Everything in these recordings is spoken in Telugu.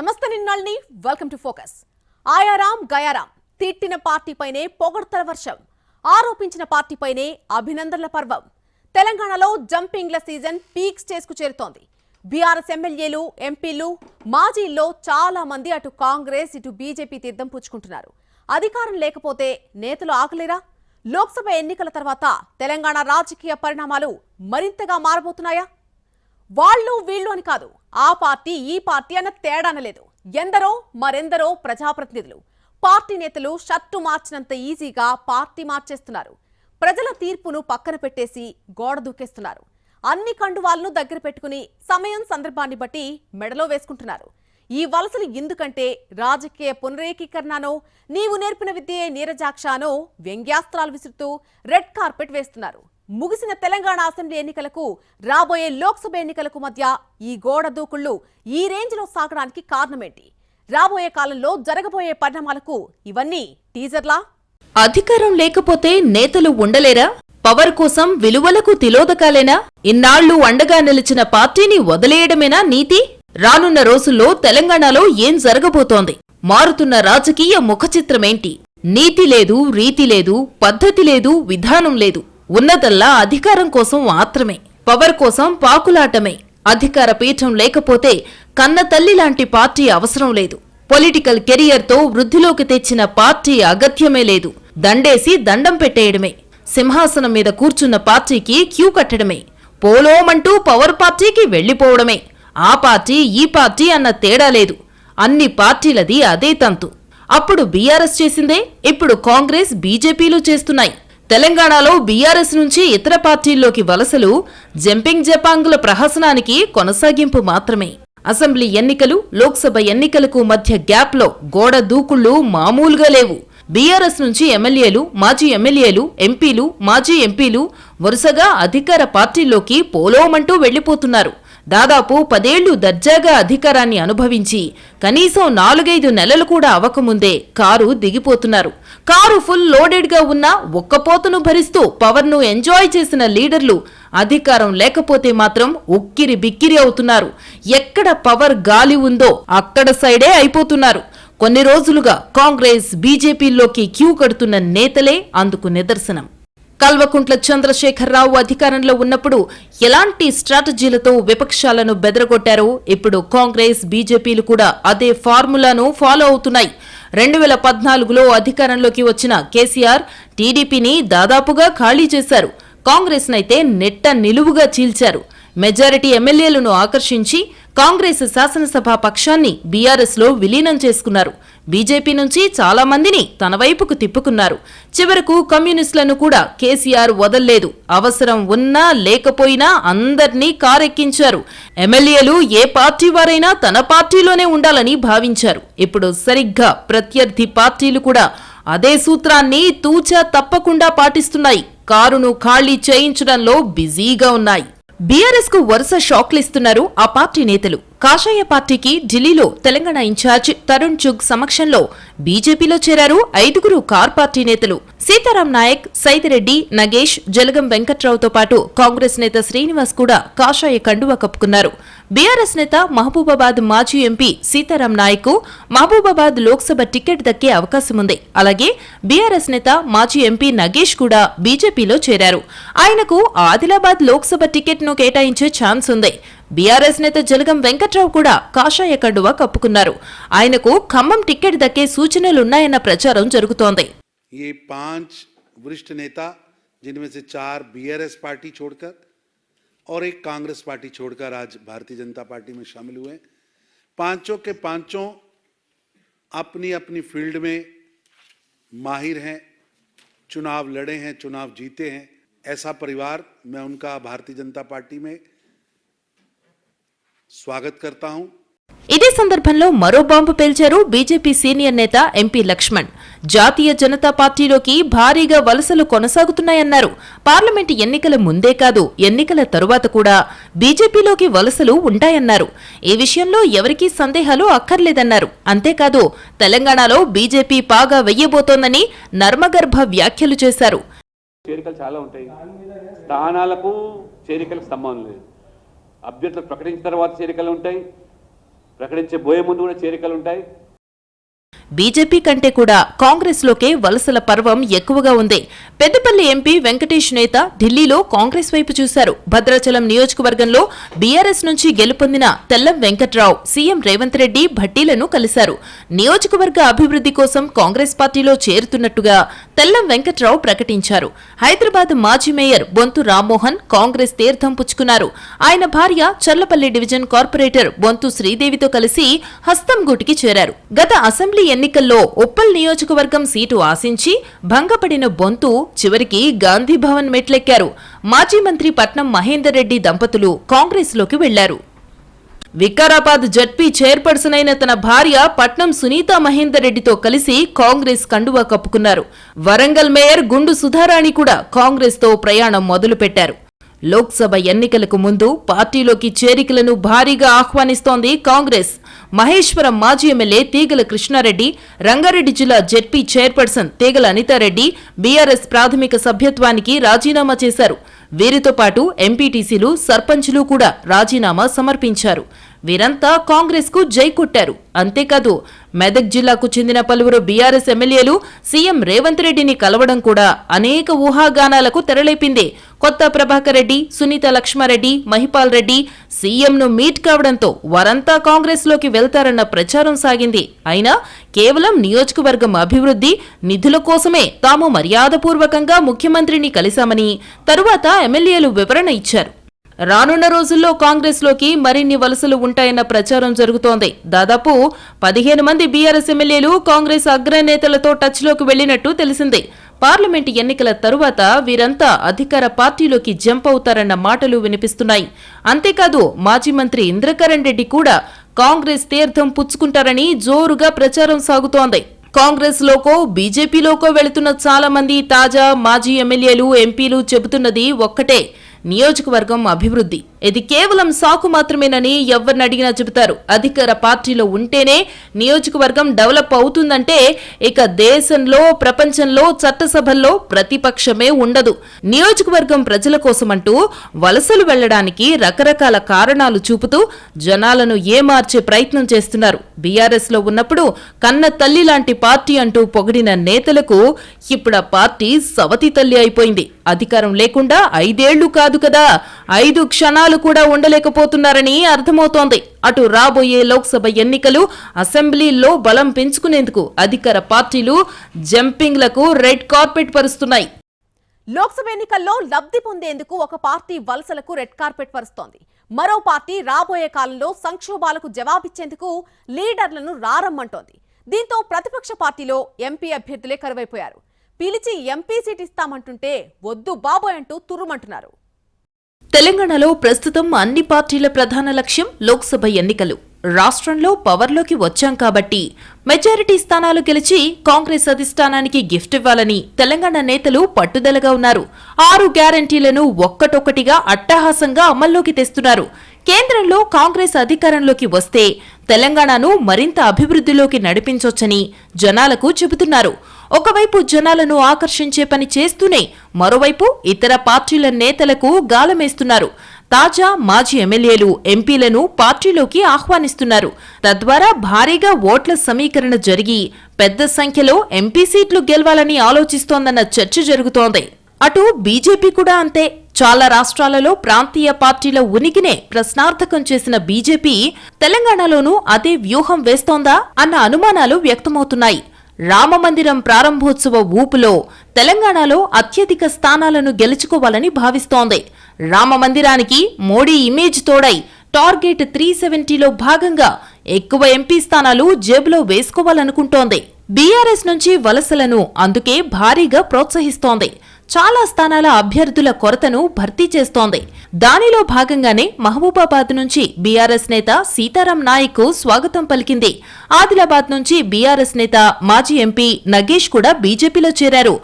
నమస్తే నిన్నాళ్ళని welcome to focus Aayaram Gayaram తిట్టిన పార్టీపైనే పొగడ్తల వర్షం ఆరోపించిన పార్టీపైనే అభినందనల పర్వం. తెలంగాణలో జంపింగ్ల సీజన్ పీక్ స్టేజ్కు చేరుతోంది. బీఆర్ఎస్ ఎమ్మెల్యేలు ఎంపీలు మాజీల్లో చాలా మంది అటు కాంగ్రెస్ ఇటు బీజేపీ తీర్థం పుచ్చుకుంటున్నారు. అధికారం లేకపోతే నేతలు ఆకలేరా లోక్సభ ఎన్నికల తర్వాత తెలంగాణ రాజకీయ పరిణామాలు మరింతగా మారబోతున్నాయా? వాళ్ళు వీళ్ళు అని కాదు. ఆ పార్టీ ఈ పార్టీ అన్న తేడానలేదు ఎందరో మరెందరో ప్రజాప్రతినిధులు. పార్టీ నేతలు షర్టు మార్చినంత ఈజీగా పార్టీ మార్చేస్తున్నారు. ప్రజల తీర్పును పక్కన పెట్టేసి గోడ దూకేస్తున్నారు. అన్ని కండువాలను దగ్గర పెట్టుకుని సమయం సందర్భాన్ని బట్టి మెడలో వేసుకుంటున్నారు. ఈ వలసలు ఎందుకంటే రాజకీయ పునరేకీకరణనో నీవు నేర్పిన విద్యే నీరజాక్షానో వ్యంగ్యాస్త్రాలు విసురుతూ రెడ్ కార్పెట్ వేస్తున్నారు. ముగిసిన తెలంగాణ అసెంబ్లీ ఎన్నికలకు రాబోయే లోక్సభ ఎన్నికలకు మధ్య ఈ గోడ దూకుళ్ళు ఈ రేంజ్లో సాగడానికి కారణమేంటి? రాబోయే కాలంలో జరగబోయే పరిణామాలకు ఇవన్నీ టీజర్లా? అధికారం లేకపోతే నేతలు ఉండలేరా? పవర్ కోసం విలువలకు తిలోదకాలేనా? ఇన్నాళ్ళు అండగా నిలిచిన పార్టీని వదిలేయడమేనా నీతి? రానున్న రోజుల్లో తెలంగాణలో ఏం జరగబోతోంది? మారుతున్న రాజకీయ ముఖచిత్రమేంటి? నీతి లేదు రీతి లేదు పద్ధతి లేదు విధానం లేదు. ఉన్నదల్లా అధికారం కోసం మాత్రమే పవర్ కోసం పాకులాటమే. అధికార పీఠం లేకపోతే కన్న తల్లి లాంటి పార్టీ అవసరం లేదు. పొలిటికల్ కెరియర్తో వృద్ధిలోకి తెచ్చిన పార్టీ అగత్యమే లేదు. దండేసి దండం పెట్టేయడమే. సింహాసనం మీద కూర్చున్న పార్టీకి క్యూ కట్టడమే. పోలోమంటూ పవర్ పార్టీకి వెళ్ళిపోవడమే ఆ పార్టీ ఈ పార్టీ అన్న తేడా లేదు. అన్ని పార్టీలది అదే తంతు. అప్పుడు బీఆర్ఎస్ చేసిందే ఇప్పుడు కాంగ్రెస్ బీజేపీలు చేస్తున్నాయి. తెలంగాణలో బీఆర్ఎస్ నుంచి ఇతర పార్టీల్లోకి వలసలు జంపింగ్ జపాంగుల ప్రహసనానికి కొనసాగింపు మాత్రమే. అసెంబ్లీ ఎన్నికలు లోక్సభ ఎన్నికలకు మధ్య గ్యాప్లో గోడ దూకుళ్ళు మామూలుగా లేవు. బీఆర్ఎస్ నుంచి ఎమ్మెల్యేలు మాజీ ఎమ్మెల్యేలు ఎంపీలు మాజీ ఎంపీలు వరుసగా అధికార పార్టీల్లోకి పోలోమంటూ వెళ్ళిపోతున్నారు దాదాపు పదేళ్ళు దర్జాగా అధికారాన్ని అనుభవించి కనీసం నాలుగైదు నెలలు కూడా అవకముందే కారు దిగిపోతున్నారు. కారు ఫుల్ లోడెడ్గా ఉన్న ఒక్కపోతను భరిస్తూ పవర్ను ఎంజాయ్ చేసిన లీడర్లు అధికారం లేకపోతే మాత్రం ఉక్కిరి బిక్కిరి అవుతున్నారు. ఎక్కడ పవర్ గాలి ఉందో అక్కడ సైడే అయిపోతున్నారు. కొన్ని రోజులుగా కాంగ్రెస్ బీజేపీలోకి క్యూ కడుతున్న నేతలే అందుకు నిదర్శనం. కల్వకుంట్ల చంద్రశేఖరరావు అధికారంలో ఉన్నప్పుడు ఎలాంటి స్ట్రాటజీలతో విపక్షాలను బెదరగొట్టారో? ఇప్పుడు కాంగ్రెస్ బీజేపీలు కూడా అదే ఫార్ములాను ఫాలో అవుతున్నాయి. రెండు వేల పద్నాలుగులో అధికారంలోకి వచ్చిన కేసీఆర్ టీడీపీని దాదాపుగా ఖాళీ చేశారు. కాంగ్రెస్ నైతే నెట్ట నిలువుగా చీల్చారు. మెజారిటీ ఎమ్మెల్యేలను ఆకర్షించి కాంగ్రెస్ శాసనసభ పక్షాన్ని బీఆర్ఎస్లో విలీనం చేసుకున్నారు. బీజేపీ నుంచి చాలా మందిని తన వైపుకు తిప్పుకున్నారు. చివరకు కమ్యూనిస్టులను కూడా కేసీఆర్ వదల్లేదు. అవసరం ఉన్నా లేకపోయినా అందర్నీ కారెక్కించారు. ఎమ్మెల్యేలు ఏ పార్టీ వారైనా తన పార్టీలోనే ఉండాలని భావించారు. ఇప్పుడు సరిగ్గా ప్రత్యర్థి పార్టీలు కూడా అదే సూత్రాన్ని తూచా తప్పకుండా పాటిస్తున్నాయి. కారును ఖాళీ చేయించడంలో బిజీగా ఉన్నాయి. బీఆర్ఎస్కు వరుస షాక్లు ఇస్తున్నారు ఆ పార్టీ నేతలు. కాషాయ పార్టీకి ఢిల్లీలో తెలంగాణ ఇన్ఛార్జ్ తరుణ్ చుగ్ సమక్షంలో బీజేపీలో చేరారు ఐదుగురు కార్ పార్టీ నేతలు. సీతారాం నాయక్ సైదిరెడ్డి నగేష్ జలగం వెంకట్రావుతో పాటు కాంగ్రెస్ నేత శ్రీనివాస్ కూడా కాషాయ కండువా కప్పుకున్నారు. బీఆర్ఎస్ నేత మహబూబాబాద్ మాజీ ఎంపీ సీతారాం నాయక్ మహబూబాబాద్ లోక్సభ టికెట్ దక్కే అవకాశం ఉంది. అలాగే బీఆర్ఎస్ నేత మాజీ ఎంపీ నగేష్ కూడా బీజేపీలో చేరారు. ఆయనకు ఆదిలాబాద్ లోక్సభ టికెట్ను కేటాయించే ఛాన్స్ ఉంది. బీఆర్ఎస్ నేత జలగం వెంకట్రావు కూడా కాషాయ కండువా కప్పుకున్నారు. ఆయనకు ఖమ్మం టికెట్ దక్కే సూచనలున్నాయన్న ప్రచారం జరుగుతోంది. ये पाँच वरिष्ठ नेता, जिनमें से चार बीआरएस पार्टी छोड़कर और एक कांग्रेस पार्टी छोड़कर आज भारतीय जनता पार्टी में शामिल हुए पाँचों के पाँचों अपनी अपनी फ़ील्ड में माहिर हैं, चुनाव लड़े हैं, चुनाव जीते हैं। ऐसा परिवार मैं उनका भारतीय जनता पार्टी में स्वागत करता हूँ। ఇదే సందర్భంలో మరో బాంబు పేల్చారు బీజేపీ సీనియర్ నేత ఎంపీ లక్ష్మణ్. జాతీయ జనతా పార్టీలోకి భారీగా వలసలు కొనసాగుతున్నాయన్నారు. పార్లమెంటు ఎన్నికల ముందే కాదు ఎన్నికల తరువాత కూడా బీజేపీలోకి వలసలు ఉంటాయన్నారు. ఈ విషయంలో ఎవరికీ సందేహాలు అక్కర్లేదన్నారు. అంతేకాదు తెలంగాణలో బీజేపీ పాగా వెయ్యబోతోందని నర్మగర్భ వ్యాఖ్యలు చేశారు. చేరికలు చాలా ఉంటాయి. స్థానాలకు చేరికలకు సంబంధం లేదు. అభ్యర్థులు ప్రకటించిన తర్వాత చేరికలు ఉంటాయి. ప్రకటించే బోయే ముందు కూడా చేరికలు ఉంటాయి. బీజేపీ కంటే కూడా కాంగ్రెస్లోకే వలసల పర్వం ఎక్కువగా ఉంది. పెద్దపల్లి ఎంపీ వెంకటేష్ నేత ఢిల్లీలో కాంగ్రెస్ వైపు చూశారు. భద్రాచలం నియోజకవర్గంలో బీఆర్ఎస్ నుంచి గెలుపొందిన తెల్లం వెంకట్రావు సీఎం రేవంత్ రెడ్డి భట్టీలను కలిశారు. నియోజకవర్గ అభివృద్ధి కోసం కాంగ్రెస్ పార్టీలో చేరుతున్నట్టుగా తెల్లం వెంకట్రావు ప్రకటించారు. హైదరాబాద్ మాజీ మేయర్ బొంతు రామ్మోహన్ కాంగ్రెస్ తీర్థం పుచ్చుకున్నారు. ఆయన భార్య చర్లపల్లి డివిజన్ కార్పొరేటర్ బొంతు శ్రీదేవితో కలిసి హస్తంగూటికి చేరారు. గత అసెంబ్లీ ఎన్నికల్లో ఉప్పల్ నియోజకవర్గం సీటు ఆశించి భంగపడిన బొంతు చివరికి గాంధీ భవన్ మెట్లెక్కారు. మాజీ మంత్రి పట్నం మహేందర్ రెడ్డి దంపతులు కాంగ్రెస్లోకి వెళ్ళారు. వికారాబాద్ జడ్పీ చైర్పర్సన్ అయిన తన భార్య పట్నం సునీత మహేందర్ రెడ్డితో కలిసి కాంగ్రెస్ కండువా కప్పుకున్నారు. వరంగల్ మేయర్ గుండు సుధారాణి కూడా కాంగ్రెస్తో ప్రయాణం మొదలుపెట్టారు. లోక్సభ ఎన్నికలకు ముందు పార్టీలోకి చేరికలను భారీగా ఆహ్వానిస్తోంది కాంగ్రెస్. మహేశ్వరం మాజీ ఎమ్మెల్యే తీగల కృష్ణారెడ్డి రంగారెడ్డి జిల్లా ZP chairperson Teegala Anitha Reddy BRS ప్రాథమిక సభ్యత్వానికి రాజీనామా చేశారు. వీరితో పాటు ఎంపీటీసీలు సర్పంచులు కూడా రాజీనామా సమర్పించారు. వీరంతా కాంగ్రెస్కు జై కొట్టారు. అంతేకాదు మెదక్ జిల్లాకు చెందిన పలువురు బీఆర్ఎస్ ఎమ్మెల్యేలు సీఎం రేవంత్ రెడ్డిని కలవడం కూడా అనేక ఊహాగానాలకు తెరలేపింది. కొత్త ప్రభాకర్ రెడ్డి సునీత లక్ష్మారెడ్డి మహిపాల్ రెడ్డి సీఎంను మీట్ కావడంతో వారంతా కాంగ్రెస్లోకి వెళ్తారన్న ప్రచారం సాగింది. అయినా కేవలం నియోజకవర్గం అభివృద్ధి నిధుల కోసమే తాము మర్యాదపూర్వకంగా ముఖ్యమంత్రిని కలిశామని తరువాత ఎమ్మెల్యేలు వివరణ ఇచ్చారు. రానున్న రోజుల్లో కాంగ్రెస్లోకి మరిన్ని వలసలు ఉంటాయన్న ప్రచారం జరుగుతోంది. దాదాపు పదిహేను మంది బీఆర్ఎస్ ఎమ్మెల్యేలు కాంగ్రెస్ అగ్రనేతలతో టచ్లోకి వెళ్ళినట్టు తెలిసింది. పార్లమెంటు ఎన్నికల తరువాత వీరంతా అధికార పార్టీలోకి జంప్ అవుతారన్న మాటలు వినిపిస్తున్నాయి. అంతేకాదు మాజీ మంత్రి ఇంద్రకరణ్ రెడ్డి కూడా కాంగ్రెస్ తీర్థం పుచ్చుకుంటారని జోరుగా ప్రచారం సాగుతోంది. కాంగ్రెస్ లోకో బీజేపీలోకో వెళుతున్న చాలా మంది తాజా మాజీ ఎమ్మెల్యేలు ఎంపీలు చెబుతున్నది ఒక్కటే. నియోజకవర్గం అభివృద్ధి. ఇది కేవలం సాకు మాత్రమేనని ఎవరిని అడిగినా చెబుతారు. అధికార పార్టీలో ఉంటేనే నియోజకవర్గం డెవలప్ అవుతుందంటే ఇక దేశంలో ప్రపంచంలో చట్టసభల్లో ప్రతిపక్షమే ఉండదు. నియోజకవర్గం ప్రజల కోసమంటూ వలసలు వెళ్ళడానికి రకరకాల కారణాలు చూపుతూ జనాలను ఏమార్చే ప్రయత్నం చేస్తున్నారు. బీఆర్ఎస్లో ఉన్నప్పుడు కన్న తల్లి లాంటి పార్టీ అంటూ పొగిడిన నేతలకు ఇప్పుడు ఆ పార్టీ సవతి తల్లి అయిపోయింది. అధికారం లేకుండా ఐదేళ్ళు కాదు కదా ఐదు క్షణాలు కూడా ఉండలేకపోతున్నారని అర్థమవుతోంది. అటు రాబోయే లోక్సభ ఎన్నికలు అసెంబ్లీలో బలం పెంచుకునేందుకు అధికార పార్టీలు జంపింగ్లకు రెడ్ కార్పెట్ పరుస్తున్నాయి. లోక్సభ ఎన్నికల్లో లబ్ధి పొందేందుకు ఒక పార్టీ వలసలకు రెడ్ కార్పెట్ పరుస్తోంది. మరో పార్టీ రాబోయే కాలంలో సంక్షోభాలకు జవాబిచ్చేందుకు లీడర్లను రారమ్మంటోంది. దీంతో ప్రతిపక్ష పార్టీలో ఎంపీ అభ్యర్థులే కరువైపోయారు. పిలిచి ఎంపీ సీట్ ఇస్తామంటుంటే వద్దు బాబోయ్ అంటూ తుర్రుమంటున్నారు తెలంగాణలో ప్రస్తుతం అన్ని పార్టీల ప్రధాన లక్ష్యం లోక్సభ ఎన్నికలు. రాష్ట్రంలో పవర్లోకి వచ్చాం కాబట్టి మెజారిటీ స్థానాలు గెలిచి కాంగ్రెస్ అధిష్టానానికి గిఫ్ట్ ఇవ్వాలని తెలంగాణ నేతలు పట్టుదలగా ఉన్నారు. ఆరు గ్యారంటీలను ఒక్కటొక్కటిగా అట్టహాసంగా అమల్లోకి తెస్తున్నారు. కేంద్రంలో కాంగ్రెస్ అధికారంలోకి వస్తే తెలంగాణను మరింత అభివృద్ధిలోకి నడిపించొచ్చని జనాలకు చెబుతున్నారు. ఒకవైపు జనాలను ఆకర్షించే పని చేస్తూనే మరోవైపు ఇతర పార్టీల నేతలకు గాలమేస్తున్నారు. తాజా మాజీ ఎమ్మెల్యేలు ఎంపీలను పార్టీలోకి ఆహ్వానిస్తున్నారు. తద్వారా భారీగా ఓట్ల సమీకరణ జరిగి పెద్ద సంఖ్యలో ఎంపీ సీట్లు గెలవాలని ఆలోచిస్తోందన్న చర్చ జరుగుతోంది. అటు బీజేపీ కూడా అంతే. చాలా రాష్ట్రాలలో ప్రాంతీయ పార్టీల ఉనికినే ప్రశ్నార్థకం చేసిన బీజేపీ తెలంగాణలోనూ అదే వ్యూహం వేస్తోందా అన్న అనుమానాలు వ్యక్తమవుతున్నాయి. రామమందిరం ప్రారంభోత్సవ ఊపులో తెలంగాణలో అత్యధిక స్థానాలను గెలుచుకోవాలని భావిస్తోంది. రామమందిరానికి మోడీ ఇమేజ్ తోడై టార్గెట్ త్రీ సెవెంటీలో భాగంగా ఎక్కువ ఎంపీ స్థానాలు జేబులో వేసుకోవాలనుకుంటోంది. బీఆర్ఎస్ నుంచి వలసలను అందుకే భారీగా ప్రోత్సహిస్తోంది. చాలా స్థానాల అభ్యర్థుల కొరతను భర్తీ చేస్తోంది. దానిలో భాగంగానే మహబూబాబాద్ నుంచి బీఆర్ఎస్ నేత సీతారాం నాయక్ స్వాగతం పలికింది. ఆదిలాబాద్ నుంచి బీఆర్ఎస్ నేత మాజీ ఎంపీ నగేష్ కూడా బీజేపీలో చేరారు.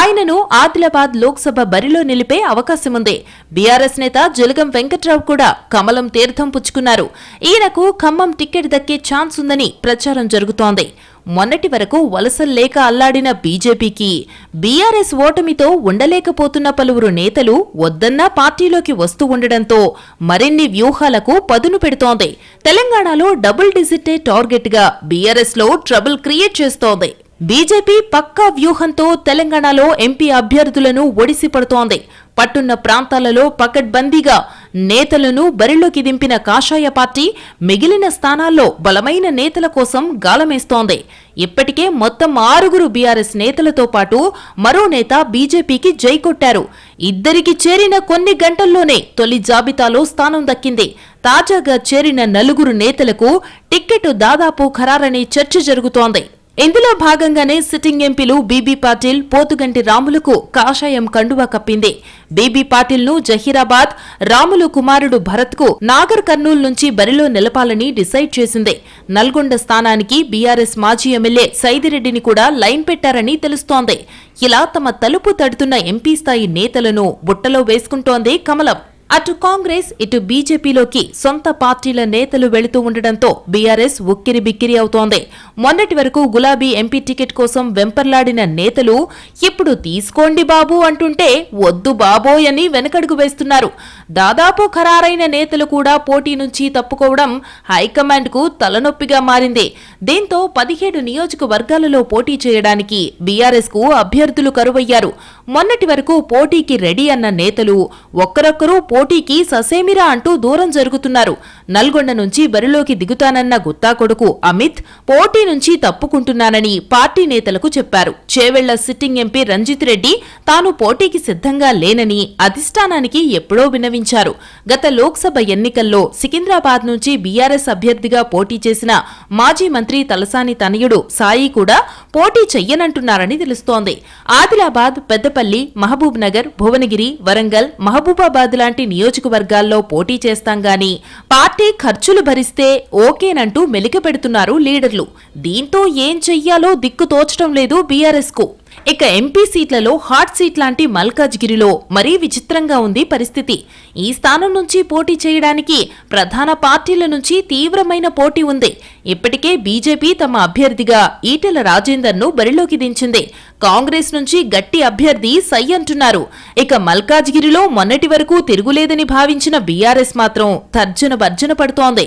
ఆయనను ఆదిలాబాద్ లోక్సభ బరిలో నిలిపే అవకాశముంది. బీఆర్ఎస్ నేత జలగం వెంకట్రావు కూడా కమలం తీర్థం పుచ్చుకున్నారు. ఈయనకు ఖమ్మం టికెట్ దక్కే ఛాన్స్ ఉందని ప్రచారం జరుగుతోంది. మొన్నటి వరకు వలసల్లేక అల్లాడిన బీజేపీకి బీఆర్ఎస్ ఓటమితో ఉండలేకపోతున్న పలువురు నేతలు వద్దన్నా పార్టీలోకి వస్తూ ఉండడంతో మరిన్ని వ్యూహాలకు పదును పెడుతోంది. తెలంగాణలో డబుల్ డిజిటే టార్గెట్గా బీఆర్ఎస్లో ట్రబుల్ క్రియేట్ చేస్తోంది. బీజేపీ పక్కా వ్యూహంతో తెలంగాణలో ఎంపీ అభ్యర్థులను ఒడిసి పడుతోంది. పట్టున్న ప్రాంతాలలో పకడ్బందీగా నేతలను బరిలోకి దింపిన కాషాయ పార్టీ మిగిలిన స్థానాల్లో బలమైన నేతల కోసం గాలమేస్తోంది. ఇప్పటికే మొత్తం ఆరుగురు బీఆర్ఎస్ నేతలతో పాటు మరో నేత బీజేపీకి జై కొట్టారు. ఇద్దరికి చేరిన కొన్ని గంటల్లోనే తొలి జాబితాలో స్థానం దక్కింది. తాజాగా చేరిన నలుగురు నేతలకు టిక్కెట్ దాదాపు ఖరారని చర్చ జరుగుతోంది. ఇందులో భాగంగానే సిట్టింగ్ ఎంపీలు బీబీ పాటిల్ పోతుగంటి రాములకు కాషాయం కండువా కప్పింది. బీబీ పాటిల్ను జహీరాబాద్ రాములు కుమారుడు భరత్కు నాగర్ కర్నూల్ నుంచి బరిలో నిలపాలని డిసైడ్ చేసింది. నల్గొండ స్థానానికి బీఆర్ఎస్ మాజీ ఎమ్మెల్యే సైదిరెడ్డిని కూడా లైన్ పెట్టారని తెలుస్తోంది. ఇలా తమ తలుపు తడుతున్న ఎంపీ స్థాయి నేతలను బుట్టలో వేసుకుంటోంది కమలం. అటు కాంగ్రెస్ ఇటు బీజేపీలోకి సొంత పార్టీల నేతలు వెళుతూ ఉండడంతో బీఆర్ఎస్ ఉక్కిరి బిక్కిరి అవుతోంది. మొన్నటి వరకు గులాబీ ఎంపీ టికెట్ కోసం వెంపర్లాడిన నేతలు ఇప్పుడు తీసుకోండి బాబు అంటుంటే వద్దు బాబోయ్ అని వెనకడుగు వేస్తున్నారు. దాదాపు ఖరారైన నేతలు కూడా పోటీ నుంచి తప్పుకోవడం హైకమాండ్కు తలనొప్పిగా మారింది. దీంతో పదిహేడు నియోజకవర్గాలలో పోటీ చేయడానికి బీఆర్ఎస్కు అభ్యర్థులు కరువయ్యారు. మొన్నటి వరకు పోటీకి రెడీ అన్న నేతలు ఒక్కరొక్కరూ పోటీకి ససేమిరా అంటూ దూరం జరుగుతున్నారు. నల్గొండ నుంచి బరిలోకి దిగుతానన్న గుత్తా కొడుకు అమిత్ పోటీ నుంచి తప్పుకుంటున్నానని పార్టీ నేతలకు చెప్పారు. చేవెళ్ళ సిట్టింగ్ ఎంపీ రంజిత్ రెడ్డి తాను పోటీకి సిద్ధంగా లేనని అధిష్టానానికి ఎప్పుడో విన్నవించారు. గత లోక్సభ ఎన్నికల్లో సికింద్రాబాద్ నుంచి బీఆర్ఎస్ అభ్యర్థిగా పోటీ చేసిన మాజీ మంత్రి తలసాని తనయుడు సాయి కూడా పోటీ చెయ్యనంటున్నారని తెలుస్తోంది. ఆదిలాబాద్ పెద్దపల్లి మహబూబ్ నగర్ భువనగిరి వరంగల్ మహబూబాబాద్ లాంటి నియోజకవర్గాల్లో పోటీ చేస్తాం గాని పార్టీ ఖర్చులు భరిస్తే ఓకేనంటూ మెలిక పెడుతున్నారు లీడర్లు. దీంతో ఏం చెయ్యాలో దిక్కు తోచడం లేదు బీఆర్ఎస్కు. ఇక ఎంపీ సీట్లలో హాట్ సీట్ లాంటి మల్కాజ్గిరిలో మరీ విచిత్రంగా ఉంది పరిస్థితి. ఈ స్థానం నుంచి పోటీ చేయడానికి ప్రధాన పార్టీల నుంచి తీవ్రమైన పోటీ ఉంది. ఇప్పటికే బీజేపీ తమ అభ్యర్థిగా ఈటెల రాజేందర్ను బరిలోకి దించింది. కాంగ్రెస్ నుంచి గట్టి అభ్యర్థి సై అంటున్నారు. ఇక మల్కాజ్గిరిలో మొన్నటి వరకు తిరుగులేదని భావించిన బీఆర్ఎస్ మాత్రం తర్జన భర్జన పడుతోంది.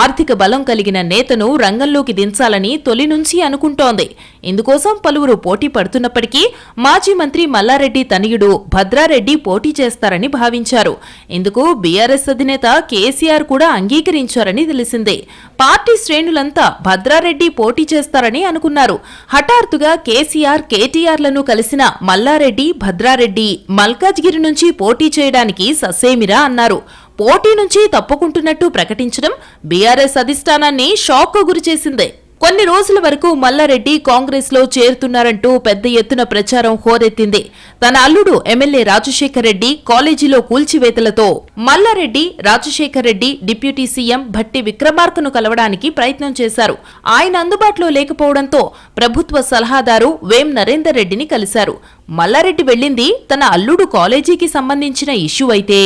ఆర్థిక బలం కలిగిన నేతను రంగంలోకి దించాలని తొలి నుంచి అనుకుంటోంది. ఇందుకోసం పలువురు పోటీ పడుతున్నప్పటికీ మాజీ మంత్రి మల్లారెడ్డి తనయుడు భద్రారెడ్డి పోటీ చేస్తారని భావించారు. ఇందుకు బీఆర్ఎస్ అధినేత కేసీఆర్ కూడా అంగీకరించారని తెలిసిందే. పార్టీ శ్రేణులంతా భద్రారెడ్డి పోటీ చేస్తారని అనుకున్నారు. హఠాత్తుగా కేసీఆర్ కేటీఆర్లను కలిసిన మల్లారెడ్డి భద్రారెడ్డి మల్కాజ్గిరి నుంచి పోటీ చేయడానికి ససేమిరా అన్నారు. పోటీ నుంచి తప్పుకుంటున్నట్టు ప్రకటించడం బీఆర్ఎస్ అధిష్టానాన్ని షాక్ గురిచేసిందే. కొన్ని రోజుల వరకు మల్లారెడ్డి కాంగ్రెస్లో చేరుతున్నారంటూ పెద్ద ఎత్తున ప్రచారం హోరెత్తింది. తన అల్లుడు ఎమ్మెల్యే రాజశేఖర్ రెడ్డి కాలేజీలో కూల్చివేతలతో మల్లారెడ్డి రాజశేఖర్ రెడ్డి డిప్యూటీ సీఎం భట్టి విక్రమార్కను కలవడానికి ప్రయత్నం చేశారు. ఆయన అందుబాటులో లేకపోవడంతో ప్రభుత్వ సలహాదారు వేం నరేందర్ రెడ్డిని కలిశారు. మల్లారెడ్డి వెళ్ళింది తన అల్లుడు కాలేజీకి సంబంధించిన ఇష్యూ అయితే.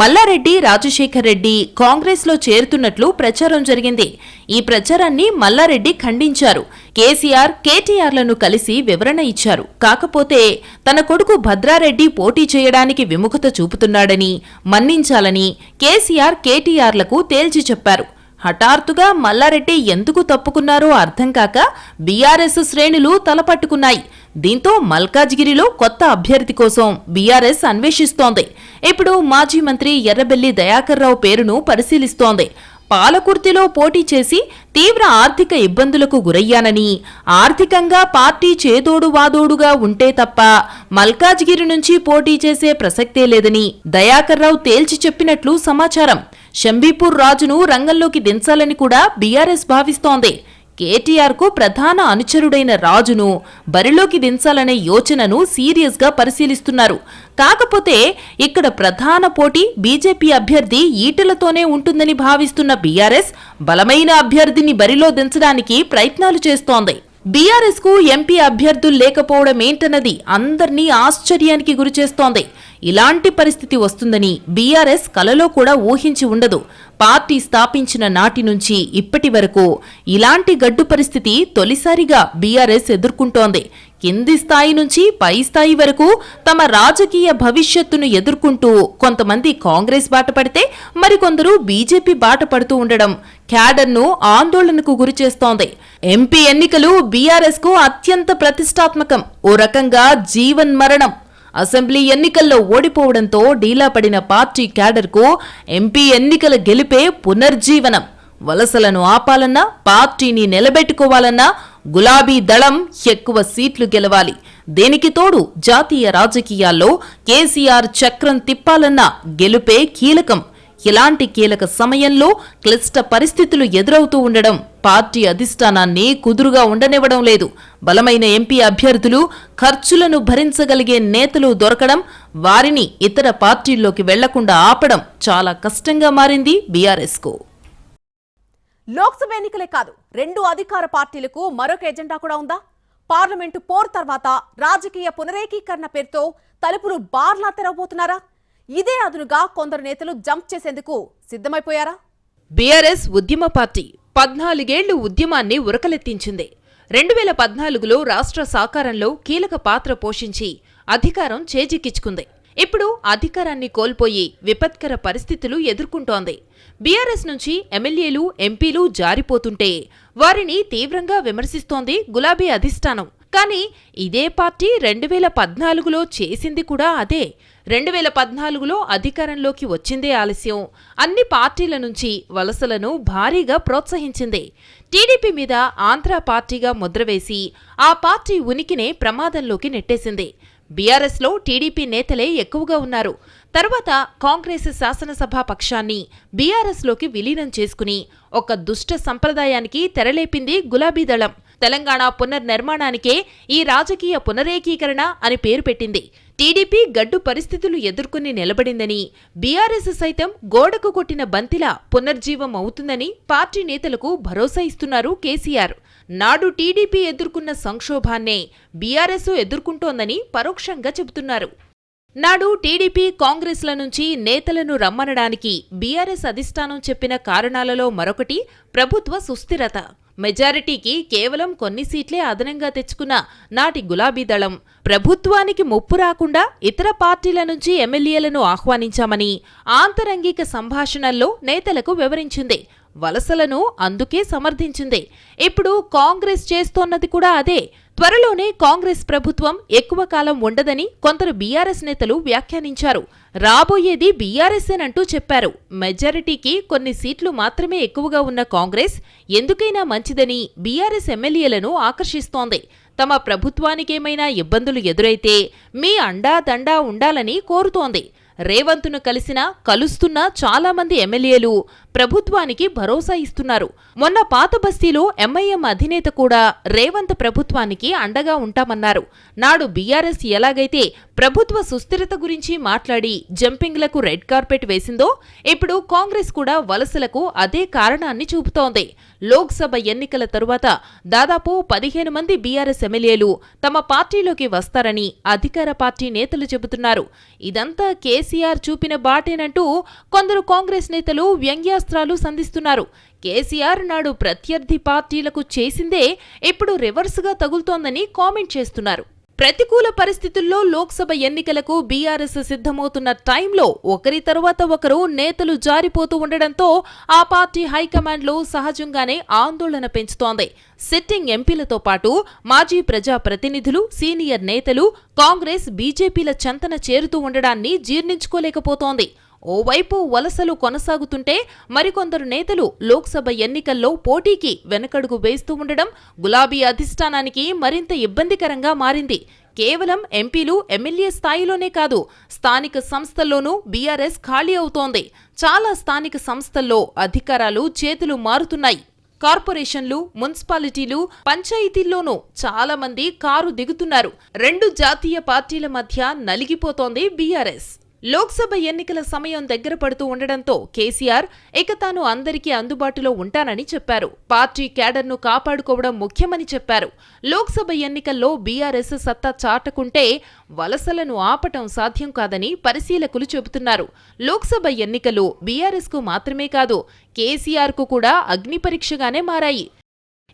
మల్లారెడ్డి రాజశేఖర్ రెడ్డి కాంగ్రెస్లో చేరుతున్నట్లు ప్రచారం జరిగింది. ఈ ప్రచారాన్ని మల్లారెడ్డి ఖండించారు. కేసీఆర్ కేటీఆర్లను కలిసి వివరణ ఇచ్చారు. కాకపోతే తన కొడుకు భద్రారెడ్డి పోటీ చేయడానికి విముఖత చూపుతున్నాడని మన్నించాలని కేసీఆర్ కేటీఆర్లకు తేల్చి చెప్పారు. హఠాత్తుగా మల్లారెడ్డి ఎందుకు తప్పుకున్నారో అర్థం కాక బీఆర్ఎస్ శ్రేణులు తలపట్టుకున్నాయి. దీంతో మల్కాజ్గిరిలో కొత్త అభ్యర్థి కోసం బీఆర్ఎస్ అన్వేషిస్తోంది. ఇప్పుడు మాజీ మంత్రి ఎర్రబెల్లి దయాకర్ రావు పేరును పరిశీలిస్తోంది. పాలకుర్తిలో పోటీ చేసి తీవ్ర ఆర్థిక ఇబ్బందులకు గురయ్యానని ఆర్థికంగా పార్టీ చేదోడు వాదోడుగా ఉంటే తప్ప మల్కాజ్గిరి నుంచి పోటీ చేసే ప్రసక్తే లేదని దయాకర్ రావు తేల్చి చెప్పినట్లు సమాచారం. షంబీపూర్ రాజును రంగంలోకి దించాలని కూడా బీఆర్ఎస్ భావిస్తోంది. కేటీఆర్కు ప్రధాన అనుచరుడైన రాజును బరిలోకి దించాలనే యోచనను సీరియస్గా పరిశీలిస్తున్నారు. కాకపోతే ఇక్కడ ప్రధాన పోటీ బీజేపీ అభ్యర్థి ఈటలతోనే ఉంటుందని భావిస్తున్న బీఆర్ఎస్ బలమైన అభ్యర్థిని బరిలో దించడానికి ప్రయత్నాలు చేస్తోంది. బీఆర్ఎస్కు ఎంపీ అభ్యర్థులు లేకపోవడం ఏంటన్నది అందర్నీ ఆశ్చర్యానికి గురిచేస్తోంది. ఇలాంటి పరిస్థితి వస్తుందని బీఆర్ఎస్ కలలో కూడా ఊహించి ఉండదు. పార్టీ స్థాపించిన నాటి నుంచి ఇప్పటి వరకు ఇలాంటి గడ్డు పరిస్థితి తొలిసారిగా బీఆర్ఎస్ ఎదుర్కొంటోంది. కింది స్థాయి నుంచి పై స్థాయి వరకు తమ రాజకీయ భవిష్యత్తును ఎదుర్కొంటూ కొంతమంది కాంగ్రెస్ బాట పడితే మరికొందరు బీజేపీ బాట పడుతూ ఉండడం క్యాడర్ను ఆందోళనకు గురిచేస్తోంది ఎంపీ ఎన్నికలు బీఆర్ఎస్కు అత్యంత ప్రతిష్టాత్మకం. ఓ రకంగా జీవన్ మరణం అసెంబ్లీ ఎన్నికల్లో ఓడిపోవడంతో డీలా పడిన పార్టీ క్యాడర్కు ఎంపీ ఎన్నికల గెలిపే పునర్జీవనం. వలసలను ఆపాలన్నా పార్టీని నిలబెట్టుకోవాలన్నా గులాబీ దళం ఎక్కువ సీట్లు గెలవాలి. దేనికి తోడు జాతీయ రాజకీయాల్లో కేసీఆర్ చక్రం తిప్పాలన్నా గెలుపే కీలకం. ఇలాంటి కీలక సమయంలో క్లిష్ట పరిస్థితులు ఎదురవుతూ ఉండడం పార్టీ అధిష్టానాన్ని కుదురుగా ఉండనివ్వడం లేదు. బలమైన ఎంపీ అభ్యర్థులు ఖర్చులను భరించగలిగే నేతలు దొరకడం వారిని ఇతర పార్టీల్లోకి వెళ్ళకుండా ఆపడం చాలా కష్టంగా మారింది బీఆర్ఎస్కు. లోక్సభ ఎన్నికలే కాదు రెండు అధికార పార్టీలకు మరొక ఎజెండా కూడా ఉందా? పార్లమెంటు పోర్ తర్వాత రాజకీయ పునరేకీకరణ పేరుతో తలుపులు బార్లా తెరవబోతున్నారా? ఇదే అదునుగా కొందరు నేతలు జంప్ చేసేందుకు సిద్ధమైపోయారా? బీఆర్ఎస్ ఉద్యమ పార్టీ పద్నాలుగేళ్ళు ఉద్యమాన్ని ఉరకలెత్తించింది. రెండు వేల పద్నాలుగులో రాష్ట్ర సాకారంలో కీలక పాత్ర పోషించి అధికారం చేజిక్కించుకుంది. ఇప్పుడు అధికారాన్ని కోల్పోయి విపత్కర పరిస్థితులు ఎదుర్కొంటోంది. బీఆర్ఎస్ నుంచి ఎమ్మెల్యేలు ఎంపీలు జారిపోతుంటే వారిని తీవ్రంగా విమర్శిస్తోంది గులాబీ అధిష్టానం. కానీ ఇదే పార్టీ రెండు వేల పద్నాలుగులో చేసింది కూడా అదే. రెండు వేల పద్నాలుగులో అధికారంలోకి వచ్చిందే ఆలస్యం. అన్ని పార్టీల నుంచి వలసలను భారీగా ప్రోత్సహించింది. టీడీపీ మీద ఆంధ్ర పార్టీగా ముద్రవేసి ఆ పార్టీ ఉనికినే ప్రమాదంలోకి నెట్టేసింది. బీఆర్ఎస్లో టీడీపీ నేతలే ఎక్కువగా ఉన్నారు. తర్వాత కాంగ్రెస్ శాసనసభా పక్షాన్ని బీఆర్ఎస్లోకి విలీనం చేసుకుని ఒక దుష్ట సంప్రదాయానికి తెరలేపింది గులాబీ దళం. తెలంగాణ పునర్నిర్మాణానికే ఈ రాజకీయ పునరేకీకరణ అని పేరు పెట్టింది. టీడీపీ గడ్డు పరిస్థితులు ఎదుర్కొని నిలబడిందని బీఆర్ఎస్ సైతం గోడకు కొట్టిన బంతిలా పునర్జీవం అవుతుందని పార్టీ నేతలకు భరోసా ఇస్తున్నారు కేసీఆర్. నాడు టీడీపీ ఎదుర్కొన్న సంక్షోభాన్నే బీఆర్ఎస్ ఎదుర్కొంటోందని పరోక్షంగా చెబుతున్నారు. నాడు టీడీపీ కాంగ్రెస్ల నుంచి నేతలను రమ్మనడానికి బీఆర్ఎస్ అధిష్టానం చెప్పిన కారణాలలో మరొకటి ప్రభుత్వ సుస్థిరత. మెజారిటీకి కేవలం కొన్ని సీట్లే అదనంగా తెచ్చుకున్న నాటి గులాబీ దళం. ప్రభుత్వానికి ముప్పు రాకుండా ఇతర పార్టీల నుంచి ఎమ్మెల్యేలను ఆహ్వానించామని ఆంతరంగిక సంభాషణల్లో నేతలకు వివరించింది. వలసలను అందుకే సమర్థించింది. ఇప్పుడు కాంగ్రెస్ చేస్తోన్నది కూడా అదే. త్వరలోనే కాంగ్రెస్ ప్రభుత్వం ఎక్కువ కాలం ఉండదని కొందరు బీఆర్ఎస్ నేతలు వ్యాఖ్యానించారు. రాబోయేది బీఆర్ఎస్ఏనంటూ చెప్పారు. మెజారిటీకి కొన్ని సీట్లు మాత్రమే ఎక్కువగా ఉన్న కాంగ్రెస్ ఎందుకైనా మంచిదని బీఆర్ఎస్ ఎమ్మెల్యేలను ఆకర్షిస్తోంది. తమ ప్రభుత్వానికేమైనా ఇబ్బందులు ఎదురైతే మీ అండా దండా ఉండాలని కోరుతోంది. రేవంత్ను కలిసినా కలుస్తున్న చాలామంది ఎమ్మెల్యేలు ప్రభుత్వానికి భరోసా ఇస్తున్నారు. మొన్న పాత బస్తీలో ఎంఐఎం అధినేత కూడా రేవంత్ ప్రభుత్వానికి అండగా ఉంటామన్నారు. నాడు బీఆర్ఎస్ ఎలాగైతే ప్రభుత్వ సుస్థిరత గురించి మాట్లాడి జంపింగ్లకు రెడ్ కార్పెట్ వేసిందో ఇప్పుడు కాంగ్రెస్ కూడా వలసలకు అదే కారణాన్ని చూపుతోంది. లోక్సభ ఎన్నికల తరువాత దాదాపు పదిహేను మంది బీఆర్ఎస్ ఎమ్మెల్యేలు తమ పార్టీలోకి వస్తారని అధికార పార్టీ నేతలు చెబుతున్నారు. ఇదంతా కేసీఆర్ చూపిన బాటేనంటూ కొందరు కాంగ్రెస్ నేతలు వ్యంగ్య వ్యంగ్యాస్త్రాలు సంధిస్తున్నారు. కేసీఆర్ నాడు ప్రత్యర్థి పార్టీలకు చేసిందే ఇప్పుడు రివర్స్గా తగులుతోందని కామెంట్ చేస్తున్నారు. ప్రతికూల పరిస్థితుల్లో లోక్సభ ఎన్నికలకు బీఆర్ఎస్ సిద్ధమవుతున్న టైంలో ఒకరి తరువాత ఒకరు నేతలు జారిపోతూ ఉండడంతో ఆ పార్టీ హైకమాండ్లో సహజంగానే ఆందోళన పెంచుతోంది. సిట్టింగ్ ఎంపీలతో పాటు మాజీ ప్రజాప్రతినిధులు సీనియర్ నేతలు కాంగ్రెస్ బీజేపీల చెంతన చేరుతూ ఉండడాన్ని జీర్ణించుకోలేకపోతోంది. ఓవైపు వలసలు కొనసాగుతుంటే మరికొందరు నేతలు లోక్సభ ఎన్నికల్లో పోటీకి వెనకడుగు వేస్తూ ఉండడం గులాబీ అధిష్టానానికి మరింత ఇబ్బందికరంగా మారింది. కేవలం ఎంపీలు ఎమ్మెల్యే స్థాయిలోనే కాదు స్థానిక సంస్థల్లోనూ బీఆర్ఎస్ ఖాళీ అవుతోంది. చాలా స్థానిక సంస్థల్లో అధికారాలు చేతులు మారుతున్నాయి. కార్పొరేషన్లు మున్సిపాలిటీలు పంచాయతీల్లోనూ చాలా మంది కారు దిగుతున్నారు. రెండు జాతీయ పార్టీల మధ్య నలిగిపోతోంది బీఆర్ఎస్. లోక్సభ ఎన్నికల సమయం దగ్గర పడుతూ ఉండడంతో కేసీఆర్ ఇక తాను అందరికీ అందుబాటులో ఉంటానని చెప్పారు. పార్టీ క్యాడర్ను కాపాడుకోవడం ముఖ్యమని చెప్పారు. లోక్సభ ఎన్నికల్లో బీఆర్ఎస్ సత్తా చాటకుంటే వలసలను ఆపటం సాధ్యం కాదని పరిశీలకులు చెబుతున్నారు. లోక్సభ ఎన్నికలు బీఆర్ఎస్కు మాత్రమే కాదు కేసీఆర్కు కూడా అగ్నిపరీక్షగానే మారాయి.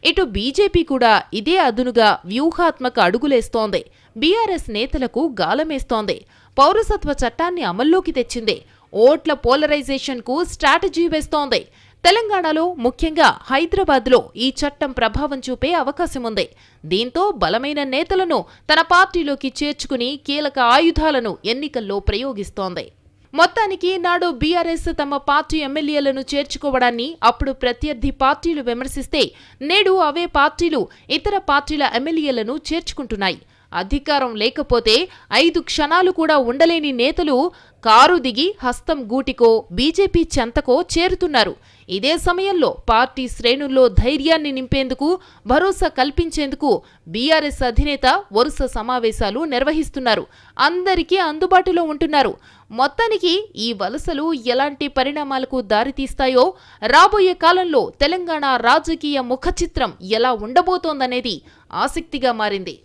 ఇటు బీజేపీ కూడా ఇదే అదునుగా వ్యూహాత్మక అడుగులేస్తోంది. బీఆర్ఎస్ నేతలకు గాలమేస్తోంది. పౌరసత్వ చట్టాన్ని అమల్లోకి తెచ్చింది. ఓట్ల పోలరైజేషన్కు స్ట్రాటజీ వేస్తోంది. తెలంగాణలో ముఖ్యంగా హైదరాబాద్లో ఈ చట్టం ప్రభావం చూపే అవకాశం ఉంది దీంతో బలమైన నేతలను తన పార్టీలోకి చేర్చుకుని కీలక ఆయుధాలను ఎన్నికల్లో ప్రయోగిస్తోంది. మొత్తానికి నాడు బీఆర్ఎస్ తమ పార్టీ ఎమ్మెల్యేలను చేర్చుకోవడాన్ని అప్పుడు ప్రత్యర్థి పార్టీలు విమర్శిస్తే నేడు అవే పార్టీలు ఇతర పార్టీల ఎమ్మెల్యేలను చేర్చుకుంటున్నాయి. అధికారం లేకపోతే ఐదు క్షణాలు కూడా ఉండలేని నేతలు కారు దిగి హస్తం గూటికో బీజేపీ చెంతకో చేరుతున్నారు. ఇదే సమయంలో పార్టీ శ్రేణుల్లో ధైర్యాన్ని నింపేందుకు భరోసా కల్పించేందుకు బీఆర్ఎస్ అధినేత వరుస సమావేశాలు నిర్వహిస్తున్నారు. అందరికీ అందుబాటులో ఉంటున్నారు. మొత్తానికి ఈ వలసలు ఎలాంటి పరిణామాలకు దారితీస్తాయో రాబోయే కాలంలో తెలంగాణ రాజకీయ ముఖచిత్రం ఎలా ఉండబోతోందనేది ఆసక్తిగా మారింది.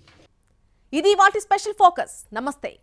ఇది వాటి స్పెషల్ ఫోకస్. నమస్తే.